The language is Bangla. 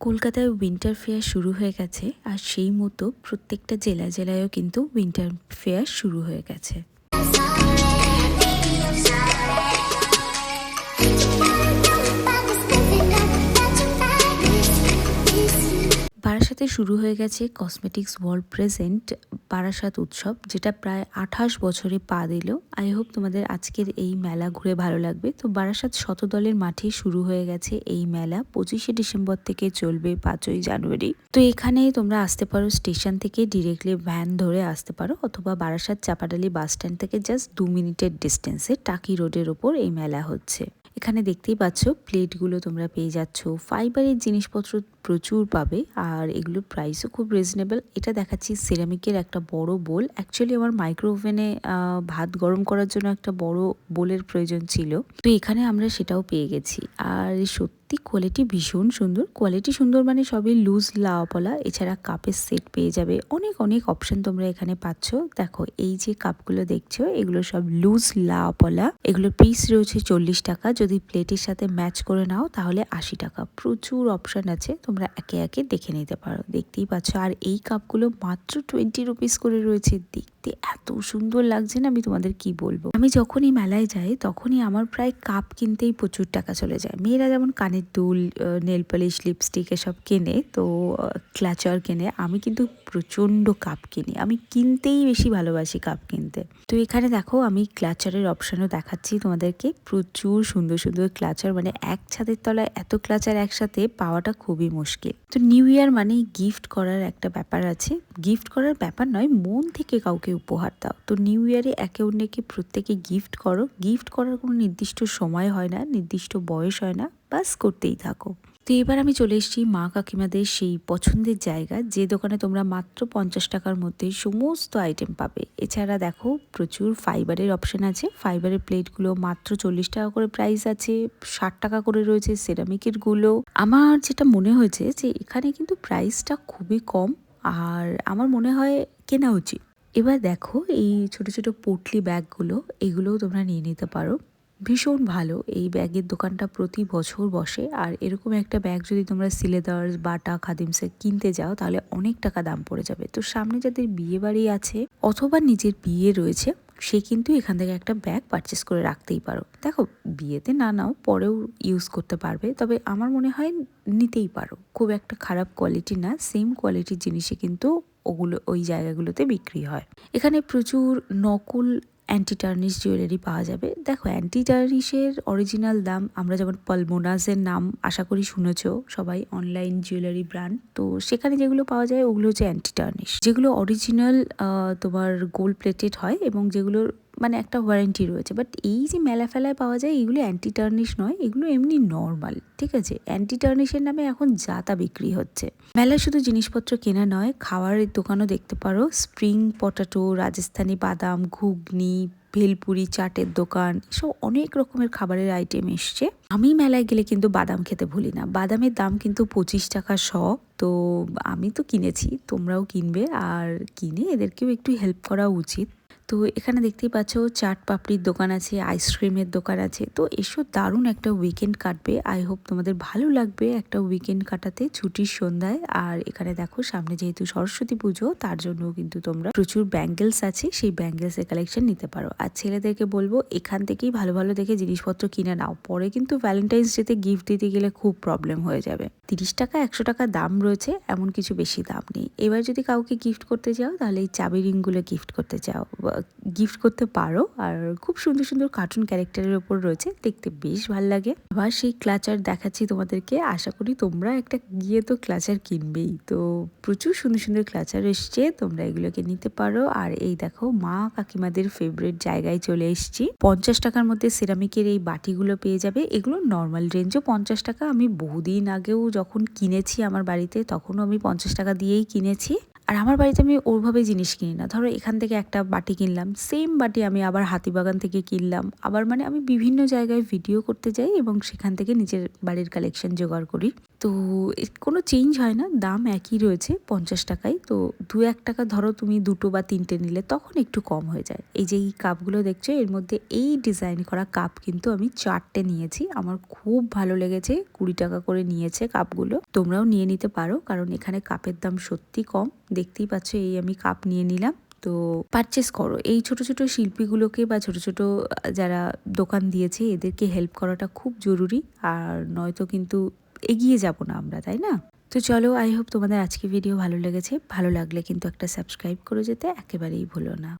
কলকাতায় উইন্টার ফেয়ার শুরু হয়ে গেছে আর সেই মতো প্রত্যেকটা জেলা জেলায়ও কিন্তু উইন্টার ফেয়ার শুরু হয়ে গেছে। বারাসাতে শুরু হয়ে গেছে কসমেটিক্স ওয়ার্ল্ড প্রেজেন্ট বারাসাত উৎসব, যেটা প্রায় আঠাশ বছরে পা দিল। আই হোপ তোমাদের আজকের এই মেলা ঘুরে ভালো লাগবে। তো বারাসাত শতদলের মাঠে শুরু হয়ে গেছে এই মেলা। পঁচিশে ডিসেম্বর থেকে চলবে পাঁচই জানুয়ারি। তো এখানে তোমরা আসতে পারো স্টেশন থেকে ডিরেক্টলি ভ্যান ধরে আসতে পারো, অথবা বারাসাত চাপাডালি বাস স্ট্যান্ড থেকে জাস্ট দু মিনিটের ডিস্টেন্সে টাকি রোডের ওপর এই মেলা হচ্ছে। এখানে দেখতেই পাচ্ছ, প্লেটগুলো তোমরা পেয়ে যাচ্ছ। ফাইবারের জিনিসপত্র প্রচুর পাবে আর এগুলোর প্রাইসও খুব রিজনেবল এটা দেখাচ্ছি সিরামিকের একটা বড় বোল। অ্যাকচুয়ালি আমার মাইক্রো ওভেনে ভাত গরম করার জন্য একটা বড় বোলের প্রয়োজন ছিল। তো এখানে আমরা সেটাও পেয়ে গেছি। আর সত্যি কোয়ালিটি ভীষণ সুন্দর। কোয়ালিটি সুন্দর মানে সবই লুজ লাওয়াপলা এছাড়া কাপের সেট পেয়ে যাবে। অনেক অনেক অপশন তোমরা এখানে পাচ্ছ। দেখো, এই যে কাপগুলো দেখছ, এগুলো সব লুজ লাওয়াপলা এগুলো পিস রয়েছে চল্লিশ টাকা। যদি প্লেটের সাথে ম্যাচ করে নাও, তাহলে আশি টাকা। প্রচুর অপশন আছে, তোমরা একে একে দেখে নিতে পারো। দেখতেই পাচ্ছ। আর এই কাপগুলো মাত্র টোয়েন্টি রুপিস করে রয়েছে। দেখতে এত সুন্দর লাগছে না, আমি তোমাদের কি বলব? আমি যখনই মেলায় যাই, তখনই আমার প্রায় কাপ কিনতেই প্রচুর টাকা চলে যায়। মেয়েরা যেমন কানের দুল নেল পলিশ লিপস্টিক এসব কেনে, তো ক্লাচার কেনে। আমি কিন্তু প্রচণ্ড কাপ কিনি। আমি কিনতেই বেশি ভালোবাসি কাপ কিনতে। তো এখানে দেখো, আমি ক্লাচারের অপশানও দেখাচ্ছি তোমাদেরকে। প্রচুর সুন্দর সুন্দর ক্লাচার মানে এক ছাদের তলায় এত ক্লাচার একসাথে পাওয়াটা খুবই মুশকিল। তো নিউ ইয়ার মানে গিফট করার একটা ব্যাপার আছে। গিফট করার ব্যাপার নয়, মন থেকে কাউকে উপহার দাও। তো নিউ ইয়ারে একে অন্যকে প্রত্যেকে গিফট করো। গিফট করার কোনো নির্দিষ্ট সময় হয় না, নির্দিষ্ট বয়স হয় না, বাস করতেই থাকো। তো এবার আমি চলে এসেছি মা কাকিমাদের সেই পছন্দের জায়গা, যে দোকানে তোমরা মাত্র পঞ্চাশ টাকার মধ্যে সমস্ত আইটেম পাবে। এছাড়া দেখো প্রচুর ফাইবারের অপশন আছে। ফাইবারের প্লেটগুলো মাত্র চল্লিশ টাকা করে প্রাইস আছে, ষাট টাকা করে রয়েছে সেরামিকেরগুলো। আমার যেটা মনে হয়েছে যে এখানে কিন্তু প্রাইসটা খুবই কম। আর আমার মনে হয় কেনা উচিত। এবার দেখো এই ছোট ছোট পোটলি ব্যাগগুলো, এগুলোও তোমরা নিয়ে নিতে পারো। ভীষণ ভালো, এই ব্যাগের দোকানটা প্রতি বছর বসে। আর এরকম একটা ব্যাগ যদি তোমরা সিলেদার্স, বাটা খাদিমসে কিনতে যাও, তাহলে অনেক টাকা দাম পড়ে যাবে। তো সামনে যাদের বিয়ে বাড়ি আছে অথবা নিজের বিয়ে রয়েছে সে কিন্তু এখান থেকে একটা ব্যাগ পারচেস করে রাখতেই পারো। দেখো, বিয়েতে না নাও, পরেও ইউজ করতে পারবে, তবে আমার মনে হয় নিতেই পারো। খুব একটা খারাপ কোয়ালিটি না সেম কোয়ালিটির জিনিসে কিন্তু ওগুলো, ওই জায়গাগুলোতে বিক্রি হয়। এখানে প্রচুর নকল অ্যান্টি টার্নিশ জুয়েলারি পাওয়া যাবে। দেখো অ্যান্টি টার্নিশের অরিজিনাল দাম, আমরা যেমন পলমোনাসের নাম আশা করি শুনেছ, সবাই অনলাইন জুয়েলারি ব্র্যান্ড তো সেখানে যেগুলো পাওয়া যায়, ওগুলো হচ্ছে অ্যান্টি টার্নিশ যেগুলো অরিজিনাল তোমার গোল্ড প্লেটেড হয় এবং যেগুলোর মানে একটা ওয়ারেন্টি রয়েছে। বাট এই যে মেলা ফেলায় পাওয়া যায়, এগুলো অ্যান্টি টার্নিশ নয়, এগুলো এমনি নর্মাল ঠিক আছে? অ্যান্টি টার্নিশের নামে এখন যাতা বিক্রি হচ্ছে। মেলায় শুধু জিনিসপত্র কেনা নয় খাওয়ারের দোকানও দেখতে পারো। স্প্রিং পটাটো রাজস্থানি বাদাম, ঘুগনি, ভেলপুরি, চাটের দোকান, এসব অনেক রকমের খাবারের আইটেম এসছে। আমি মেলায় গেলে কিন্তু বাদাম খেতে ভুলি না। বাদামের দাম কিন্তু পঁচিশ টাকা শ তো আমি তো কিনেছি, তোমরাও কিনবে। আর কিনে এদেরকেও একটু হেল্প করা উচিত। তো এখানে দেখতেই পাচ্ছ চাট পাপড়ির দোকান আছে আইসক্রিমের দোকান আছে। তো এসব দারুণ একটা উইকেন্ড কাটবে। আই হোপ তোমাদের ভালো লাগবে একটা উইকেন্ড কাটাতে ছুটির সন্ধ্যায়। আর এখানে দেখো, সামনে যেহেতু সরস্বতী পুজো, তার জন্য কিন্তু তোমরা প্রচুর ব্যাঙ্গেলস আছে, সেই ব্যাঙ্গেলসের কালেকশন নিতে পারো। আর ছেলেদেরকে বলব, এখান থেকেই ভালো ভালো দেখে জিনিসপত্র কিনে নাও। পরে কিন্তু ভ্যালেন্টাইন্স ডেতে গিফট দিতে গেলে খুব প্রবলেম হয়ে যাবে। তিরিশ টাকা, একশো টাকা দাম রয়েছে, এমন কিছু বেশি দাম নেই। এবার যদি কাউকে গিফট করতে চাও তাহলে এই চাবি রিংগুলো গিফট করতে চাও। গিফট করতে পারো। আর খুব সুন্দর সুন্দর কার্টুন ক্যারেক্টারের ওপর রয়েছে। দেখতে বেশ ভালো লাগে। আবার সেই ক্লাচার দেখাচ্ছি তোমাদেরকে। আশা করি তোমরা একটা গিয়ে তো ক্লাচার কিনবেই। তো প্রচুর সুন্দর সুন্দর ক্লাচার এসছে। তোমরা এগুলোকে নিতে পারো। আর এই দেখো, মা কাকিমাদের ফেভারিট জায়গায় চলে এসছি। পঞ্চাশ টাকার মধ্যে সিরামিকের এই বাটিগুলো পেয়ে যাবে। এগুলো নর্মাল রেঞ্জও পঞ্চাশ টাকা। আমি বহুদিন আগেও যখন কিনেছি আমার বাড়িতে, তখনও আমি পঞ্চাশ টাকা দিয়েই কিনেছি। আর আমার বাড়িতে আমি ওরভাবে জিনিস কিনি না। ধরো এখান থেকে একটা বাটি কিনলাম সেম বাটি আমি আবার হাতিবাগান থেকে কিনলাম। আবার মানে আমি বিভিন্ন জায়গায় ভিডিও করতে যাই এবং সেখান থেকে নিজের বাড়ির কালেকশন জোগাড় করি। তো কোনো চেঞ্জ হয় না, দাম একই রয়েছে পঞ্চাশ টাকায়। তো দু এক টাকা ধরো তুমি দুটো বা তিনটে নিলে তখন একটু কম হয়ে যায়। এই যে এই কাপগুলো দেখছ, এর মধ্যে এই ডিজাইন করা কাপ কিন্তু আমি চারটে নিয়েছি। আমার খুব ভালো লেগেছে, কুড়ি টাকা করে নিয়েছে কাপগুলো তোমরাও নিয়ে নিতে পারো, কারণ এখানে কাপের দাম সত্যি কম। দেখতেই পাচ্ছ, এই আমি কাপ নিয়ে নিলাম। তো পারচেস করো। এই ছোট ছোট শিল্পীগুলোকে বা ছোট ছোট যারা দোকান দিয়েছে, এদেরকে হেল্প করাটা খুব জরুরি। আর নয়তো কিন্তু এগিয়ে যাব না আমরা, তাই না? তো চলো আই হোপ তোমাদের আজকে ভিডিও ভালো লেগেছে। ভালো লাগলে কিন্তু একটা সাবস্ক্রাইব করে যেতে, একেবারেই ভুলো না।